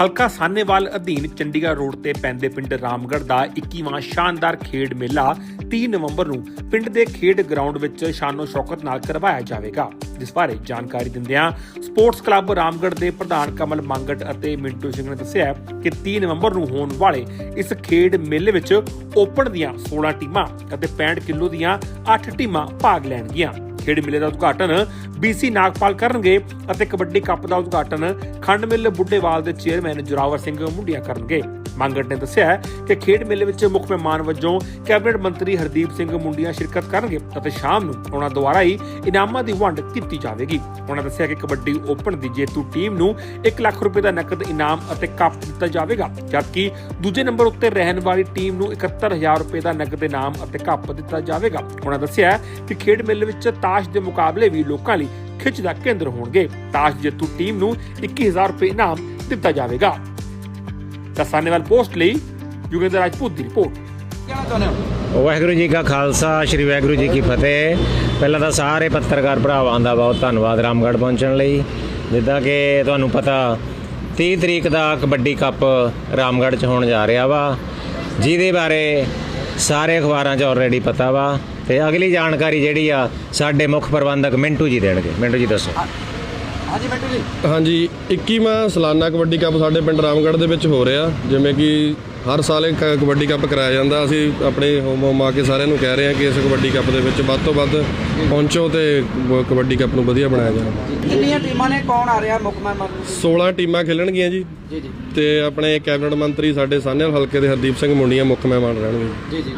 ਹਲਕਾ ਸਾਨੇਵਾਲ ਅਧੀਨ ਚੰਡੀਗੜ੍ਹ ਰੋਡ ਤੇ ਪੈਂਦੇ ਪਿੰਡ ਰਾਮਗੜ੍ਹ ਦਾ 21ਵਾਂ ਸ਼ਾਨਦਾਰ ਖੇਡ ਮੇਲਾ 3 ਨਵੰਬਰ ਨੂੰ ਪਿੰਡ ਦੇ ਖੇਡ ਗਰਾਊਂਡ ਵਿੱਚ ਸ਼ਾਨੋ ਸ਼ੌਕਤ ਨਾਲ ਕਰਵਾਇਆ ਜਾਵੇਗਾ। ਜਿਸ ਬਾਰੇ ਜਾਣਕਾਰੀ ਦਿੰਦਿਆਂ ਸਪੋਰਟਸ ਕਲੱਬ ਰਾਮਗੜ੍ਹ ਦੇ ਪ੍ਰਧਾਨ ਕਮਲ ਮੰਗਟ ਅਤੇ ਮਿੰਟੂ ਸਿੰਘ ਨੇ ਦੱਸਿਆ ਕਿ 30 ਨਵੰਬਰ ਨੂੰ ਹੋਣ ਵਾਲੇ ਇਸ ਖੇਡ ਮੇਲੇ ਵਿੱਚ ਓਪਨ ਦੀਆਂ 16 ਟੀਮਾਂ ਅਤੇ 65 ਕਿਲੋ ਦੀਆਂ 8 ਟੀਮਾਂ ਭਾਗ ਲੈਣਗੀਆਂ। ਖੇਡ ਮੇਲੇ ਦਾ ਉਦਘਾਟਨ ਬੀਸੀ ਨਾਗਪਾਲ ਕਰਨਗੇ ਅਤੇ ਕਬੱਡੀ ਕੱਪ ਦਾ ਉਦਘਾਟਨ ਖੰਡ ਮਿੱਲ ਬੁੱਢੇਵਾਲ ਦੇ ਚੇਅਰਮੈਨ ਜੁਰਾਵਰ ਸਿੰਘ ਮੁੰਡੀਆਂ ਕਰਨਗੇ। ਮੰਗਟ ਨੇ ਦੱਸਿਆ ਕਿ ਖੇਡ ਮੇਲੇ ਵਿੱਚ ਮੁੱਖ ਮਹਿਮਾਨ ਵਜੋਂ ਕੈਬਨਿਟ ਮੰਤਰੀ ਹਰਦੀਪ ਸਿੰਘ ਮੁੰਡੀਆਂ ਸ਼ਿਰਕਤ ਕਰਨਗੇ ਅਤੇ ਸ਼ਾਮ ਨੂੰ ਉਹਨਾਂ ਦੁਆਰਾ ਹੀ ਇਨਾਮਾਂ ਦੀ ਵੰਡ ਕੀਤੀ ਜਾਵੇਗੀ। ਉਹਨਾਂ ਦੱਸਿਆ ਕਿ ਕਬੱਡੀ ਓਪਨ ਦੀ ਜੇਤੂ ਟੀਮ ਨੂੰ 1 ਲੱਖ ਰੁਪਏ ਦਾ ਨਕਦ ਇਨਾਮ ਅਤੇ ਕੱਪ ਦਿੱਤਾ ਜਾਵੇਗਾ, ਜਦਕਿ ਦੂਜੇ ਨੰਬਰ ਉੱਤੇ ਰਹਿਣ ਵਾਲੀ ਟੀਮ ਨੂੰ 71000 ਰੁਪਏ ਦਾ ਨਕਦ ਇਨਾਮ ਅਤੇ ਕੱਪ ਦਿੱਤਾ ਜਾਵੇਗਾ। ਉਹਨਾਂ ਦੱਸਿਆ ਕਿ ਖੇਡ ਮੇਲੇ ਵਿੱਚ ਤਾਸ਼ ਦੇ ਮੁਕਾਬਲੇ ਵੀ ਲੋਕਾਂ ਲਈ ਖਿੱਚ ਦਾ ਕੇਂਦਰ ਹੋਣਗੇ। ਤਾਸ਼ ਜੇਤੂ ਟੀਮ ਨੂੰ 21000 ਰੁਪਏ ਇਨਾਮ ਦਿੱਤਾ ਜਾਵੇਗਾ। ਤਾਂ ਸਾਨੇਵਾਲ ਪੋਸਟ ਲਈ ਯੁਗੇਂਦਰ ਰਾਜਪੂਤ ਦੀ ਰਿਪੋਰਟ। ਵਾਹਿਗੁਰੂ ਜੀ ਕਾ ਖਾਲਸਾ ਸ੍ਰੀ ਵਾਹਿਗੁਰੂ ਜੀ ਕੀ ਫਤਿਹ। ਪਹਿਲਾਂ ਤਾਂ ਸਾਰੇ ਪੱਤਰਕਾਰ ਭਰਾਵਾਂ ਦਾ ਬਹੁਤ ਧੰਨਵਾਦ ਰਾਮਗੜ੍ਹ ਪਹੁੰਚਣ ਲਈ। ਜਿੱਦਾਂ ਕਿ ਤੁਹਾਨੂੰ ਪਤਾ 30 ਤਰੀਕ ਦਾ ਕਬੱਡੀ ਕੱਪ ਰਾਮਗੜ੍ਹ 'ਚ ਹੋਣ ਜਾ ਰਿਹਾ ਵਾ। ਜਿਹਦੇ ਬਾਰੇ ਸਾਰੇ ਅਖਬਾਰਾਂ 'ਚ ਆਲਰੇਡੀ ਪਤਾ ਵਾ। ਤੇ ਅਗਲੀ ਜਾਣਕਾਰੀ ਜਿਹੜੀ ਆ ਸਾਡੇ ਮੁੱਖ ਪ੍ਰਬੰਧਕ ਮਿੰਟੂ ਜੀ ਦੇਣਗੇ। ਮਿੰਟੂ ਜੀ ਦੱਸੋ। ਹਾਂਜੀ ਮਿੰਟੂ ਜੀ। ਹਾਂਜੀ 21ਵਾਂ ਸਾਲਾਨਾ ਕਬੱਡੀ ਕੱਪ ਸਾਡੇ ਪਿੰਡ ਰਾਮਗੜ੍ਹ ਦੇ ਵਿੱਚ ਹੋ ਰਿਹਾ। ਜਿਵੇਂ ਕਿ ਹਰ ਸਾਲ ਇਹ ਕ- ਕਬੱਡੀ ਕੱਪ ਕਰਾਇਆ ਜਾਂਦਾ। ਅਸੀਂ ਆਪਣੇ ਹੋਮ ਹੋਮ ਆ ਕੇ ਸਾਰਿਆਂ ਨੂੰ ਕਹਿ ਰਹੇ ਹਾਂ ਕਿ ਇਸ ਕਬੱਡੀ ਕੱਪ ਦੇ ਵਿੱਚ ਵੱਧ ਤੋਂ ਵੱਧ ਪਹੁੰਚੋ ਤੇ ਬ- ਕਬੱਡੀ ਕੱਪ ਨੂੰ ਵਧੀਆ ਬਣਾਇਆ ਜਾਵੇ। ਕਿੰਨੀਆਂ ਟੀਮਾਂ ਨੇ? ਕੌਣ ਆ ਰਿਹਾ ਮੁੱਖ ਮਹਿਮਾਨ 16 ਟੀਮਾਂ ਖੇਲਣਗੀਆਂ ਜੀ। ਜੀ ਜੀ। ਤੇ ਆਪਣੇ ਕੈਬਨਿਟ ਮੰਤਰੀ ਸਾਡੇ ਸਾਹਨੇਵਾਲ ਹਲਕੇ ਦੇ ਹਰਦੀਪ ਸਿੰਘ ਮੁੰਡੀਆਂ ਮੁੱਖ ਮਹਿਮਾਨ ਰਹਿਣਗੇ। ਜੀ ਜੀ।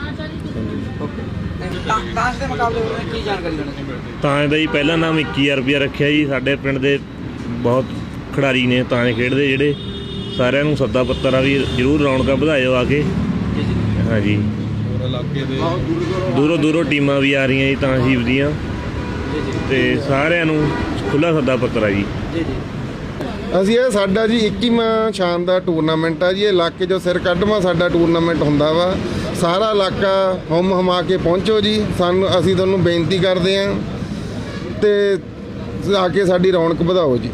ਤੇ ਤਾਂ ਤਾਸ਼ ਦੇ ਮੁਕਾਬਲੇ ਬਾਰੇ ਕੀ ਜਾਣਕਾਰੀ ਦੇਣਾ ਚਾਹੁੰਦੇ ਤਾਂ ਇਹਦਾ ਜੀ ਪਹਿਲਾ ਨਾਮ 21000 ਰੁਪਇਆ ਰੱਖਿਆ ਜੀ। ਸਾਡੇ ਪਿੰਡ ਦੇ ਬਹੁਤ ਖਿਡਾਰੀ ਨੇ ਤਾਂ ਇਹ ਖੇਡਦੇ ਜਿਹੜੇ। ਸਾਰਿਆਂ ਨੂੰ ਸੱਦਾ ਪੱਤਰ ਆ ਵੀ ਜਰੂਰ ਰੌਣਕਾਂ ਵਧਾਇਓ ਆ ਕੇ। ਹਾਂਜੀ। ਹੋਰ ਇਲਾਕੇ ਦੇ ਦੂਰੋਂ ਦੂਰੋਂ ਟੀਮਾਂ ਵੀ ਆ ਰਹੀਆਂ ਜੀ ਤਾਂ ਸ਼ੀਵ ਦੀਆਂ। ਤੇ ਸਾਰਿਆਂ ਨੂੰ ਖੁੱਲਾ ਸੱਦਾ ਪੱਤਰ ਆ ਜੀ। ਅਸੀਂ ਇਹ ਸਾਡਾ ਜੀ 21ਵਾਂ ਸ਼ਾਨਦਾਰ ਟੂਰਨਾਮੈਂਟ ਆ ਜੀ। ਇਹ ਇਲਾਕੇ 'ਚੋਂ ਸਿਰ ਕੱਢਵਾਂ ਸਾਡਾ ਟੂਰਨਾਮੈਂਟ ਹੁੰਦਾ ਵਾ। ਸਾਰਾ ਇਲਾਕਾ ਹਮ ਹਮਾ ਕੇ ਪਹੁੰਚੋ ਜੀ। ਸਾਨੂੰ ਅਸੀਂ ਤੁਹਾਨੂੰ ਬੇਨਤੀ ਕਰਦੇ ਆਂ ਤੇ ਆ ਕੇ ਸਾਡੀ ਰੌਣਕ ਵਧਾਓ ਜੀ।